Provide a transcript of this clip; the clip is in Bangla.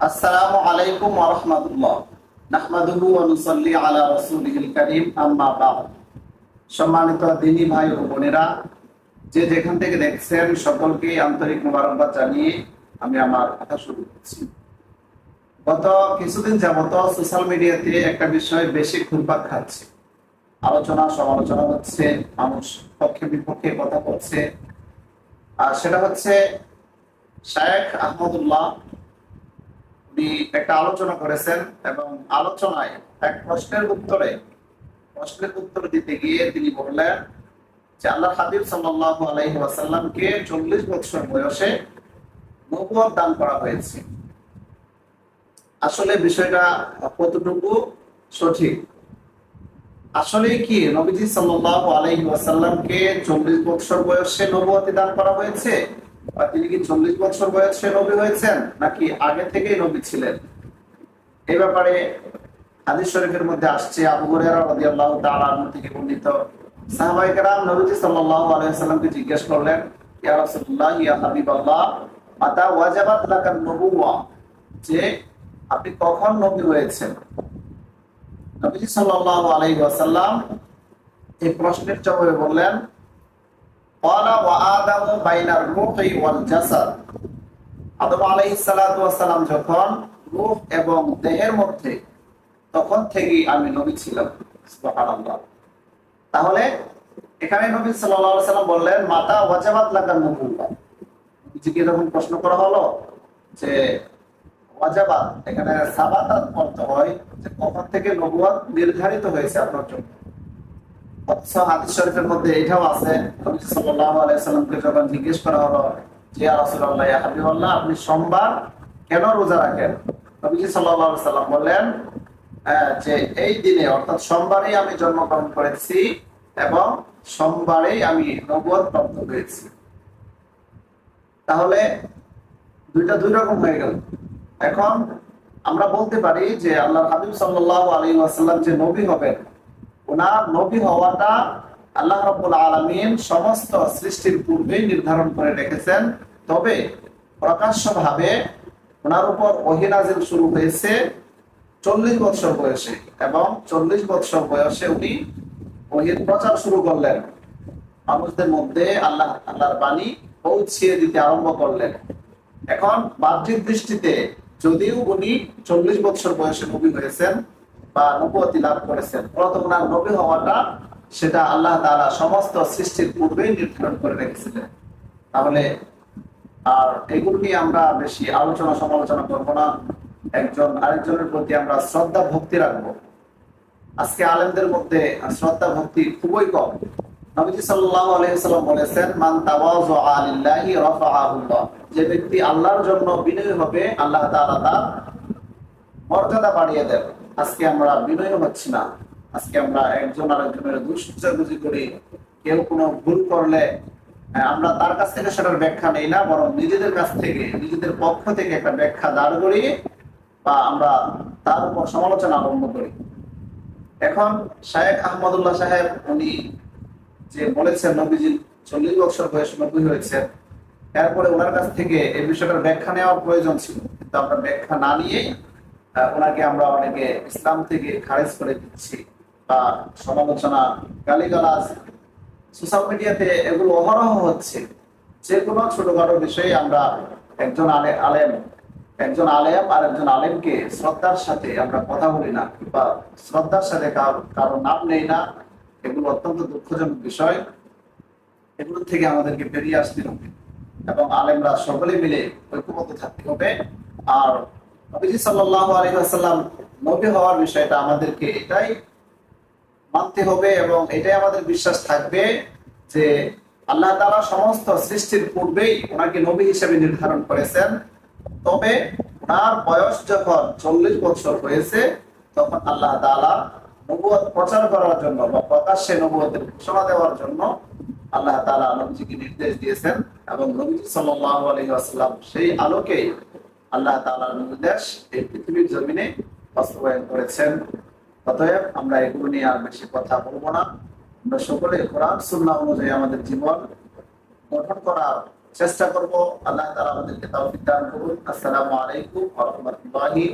আসসালামু আলাইকুম ওয়া রাহমাতুল্লাহ। নাহমাদুহু ওয়া নুসাল্লি আলা রাসূলিহিল কারীম, আম্মা সম্মানিত দিনী ভাই ও বোনেরা, যে যেখান থেকে দেখছেন সকলকে আন্তরিক মোবারকবাদ জানিয়ে আমি আমার কথা শুরু করছি। গত কিছুদিন যাবত সোশ্যাল মিডিয়াতে একটা বিষয় বেশি ঘুরপাক খাচ্ছে। আলোচনা, সমালোচনা হচ্ছে, মানুষ পক্ষে বিপক্ষে কথা বলছে। আর সেটা হচ্ছে শায়েখ আহমদুল্লাহ উনি একটা আলোচনা করেছেন এবং আলোচনায় এক প্রশ্নের উত্তরে, প্রশ্নের উত্তর দিতে গিয়ে তিনি বললেন যে আল্লাহ হাবিব সাল্লাল্লাহু আলাইহি ওয়াসাল্লামকে চল্লিশ বছর বয়সে নবুয়ত দান করা হয়েছে। আসলে বিষয়টা কতটুকু সঠিক? আসলে কি নবীজি সাল্লাল্লাহু আলাইহি ওয়াসাল্লামকে চল্লিশ বছর বয়সে নবুয়তি দান করা হয়েছে? বা তিনি কি চল্লিশ বছর বয়সে নবী হয়েছেন নাকি আগে থেকেই নবী ছিলেন? এই ব্যাপারে হাদিস শরীফের মধ্যে আসছে, আবু থেকে বর্ণিত। নবীজি জিজ্ঞেস করলেন, ইয়া মাতা ওয়াজাবাত লাকান যে, আপনি কখন নবী হয়েছেন? নবীজি সাল্লাল্লাহু এই প্রশ্নের জবাবে বললেন ওয়া আদামু বাইনার ওয়াল জাসাদ। আদম আলাইহিস সালাতু যখন এবং দেহের মধ্যে, তখন থেকেই আমি নবী ছিলাম, সুবহানাল্লাহ। তাহলে এখানে নবী সাল্লাল্লাহু আলাইহি সাল্লাম বললেন, মাতা ওয়াজাবাত লাকান নবুওয়া। নবীজিকে যখন প্রশ্ন করা হলো যে, ওয়াজাবাত, এখানে সাবাতাত অর্থ হয় যে কখন থেকে নবুয়াত নির্ধারিত হয়েছে আপনার জন্য? হাদিস শরীফের মধ্যে এটাও আছে। সাল্লামকে যখন জিজ্ঞেস করা হলো হাবিবাল্লাহ, আপনি সোমবার কেন রোজা রাখেন? নবীজি আলাইহি সাল্লাম বললেন যে এই দিনে, অর্থাৎ আমি জন্মগ্রহণ করেছি এবং সোমবারেই আমি নবুয়ত প্রাপ্ত হয়েছি। তাহলে দুইটা দুই রকম হয়ে গেল। এখন আমরা বলতে পারি যে আল্লাহ হাবিব সাল্লাহ আলী ওয়াসাল্লাম যে নবী হবেন ওনার নবী হওয়াটা আল্লাহ রব্বুল আলমিন সমস্ত সৃষ্টির পূর্বেই নির্ধারণ করে রেখেছেন। তবে প্রকাশ্যভাবে ওনার উপর ওহিনাজিল শুরু হয়েছে চল্লিশ বৎসর বয়সে এবং চল্লিশ বৎসর বয়সে উনি ওহির প্রচার শুরু করলেন। মানুষদের মধ্যে আল্লাহ, আল্লাহর বাণী পৌঁছিয়ে দিতে আরম্ভ করলেন। এখন বাহ্যিক দৃষ্টিতে যদিও উনি চল্লিশ বছর বয়সে নবী হয়েছেন বা নবুয়তি লাভ করেছেন। প্রথম ওনার নবী হওয়াটা, সেটা আল্লাহ তাআলা সমস্ত সৃষ্টির পূর্বেই নির্ধারণ করে রেখেছিলেন। তাহলে আর এগুলো নিয়ে আমরা বেশি আলোচনা সমালোচনা করব না। একজন আরেকজনের প্রতি আমরা শ্রদ্ধা, ভক্তি রাখব। আজকে আলেমদের মধ্যে শ্রদ্ধা, ভক্তি খুবই কম। নবীজি সাল্লাল্লাহু আলাইহি ওয়াসাল্লাম বলেছেন, মান যে ব্যক্তি আল্লাহর জন্য বিনয় হবে, আল্লাহ তাআলা তার মর্যাদা বাড়িয়ে দেন। আজকে আমরা বিনয়ী হচ্ছি না। আজকে আমরা একজন আরেকজনের দুষ্টাগুজি করি কেউ কোনো ভুল করলে আমরা তার কাছ থেকে সেটার ব্যাখ্যা নেই না, বরং নিজেদের কাছ থেকে, নিজেদের পক্ষ থেকে একটা ব্যাখ্যা দাঁড় করি বা আমরা তার উপর সমালোচনা আরম্ভ করি। এখন শায়েখ আহমদুল্লাহ সাহেব, উনি যে বলেছেন নবীজি চল্লিশ বছর বয়স নবী হয়েছেন এরপরে ওনার কাছ থেকে এই বিষয়টার ব্যাখ্যা নেওয়ার প্রয়োজন ছিল। কিন্তু আমরা ব্যাখ্যা না নিয়েই ওনাকে আমরা অনেকে ইসলাম থেকে খারেজ করে দিচ্ছি বা সমালোচনা, গালিগালাজ সোশ্যাল মিডিয়াতে এগুলো অহরহ হচ্ছে। যে কোনো ছোটখাটো বিষয়ে আমরা একজন আলে আলেম, একজন আলেম আর একজন আলেমকে শ্রদ্ধার সাথে আমরা কথা বলি না বা শ্রদ্ধার সাথে কারও নাম নেই না, এগুলো অত্যন্ত দুঃখজনক বিষয়। এগুলো থেকে আমাদেরকে বেরিয়ে আসতে হবে। এবং আলেমরা সকলে মিলে ঐক্যবদ্ধ থাকতে হবে। আর হওয়ার বিষয়টা আমাদেরকে এটাই মানতে হবে এবং এটাই আমাদের বিশ্বাস থাকবে যে আল্লাহ তাআলা সমস্ত সৃষ্টির পূর্বেই ওনাকে নবী হিসেবে নির্ধারণ করেছেন। তবে ওনার বয়স যখন চল্লিশ বছর হয়েছে, তখন আল্লাহ নবুয়ত প্রচার করার জন্য বা প্রকাশ্যে নবুয়তের ঘোষণা দেওয়ার জন্য আল্লাহ তাআলা নবীজিকে নির্দেশ দিয়েছেন এবং নবীজি আলাইহি সেই আলোকে আল্লাহ তালার নির্দেশ এই পৃথিবীর জমিনে বাস্তবায়ন করেছেন। অতএব আমরা এগুলো নিয়ে আর বেশি কথা বলব না। আমরা সকলে কোরআন সুন্না অনুযায়ী আমাদের জীবন গঠন করার চেষ্টা করব। আল্লাহ তালা আমাদেরকে তাও দান করুন। আসসালামু আলাইকুম রাহমাতুল্লাহি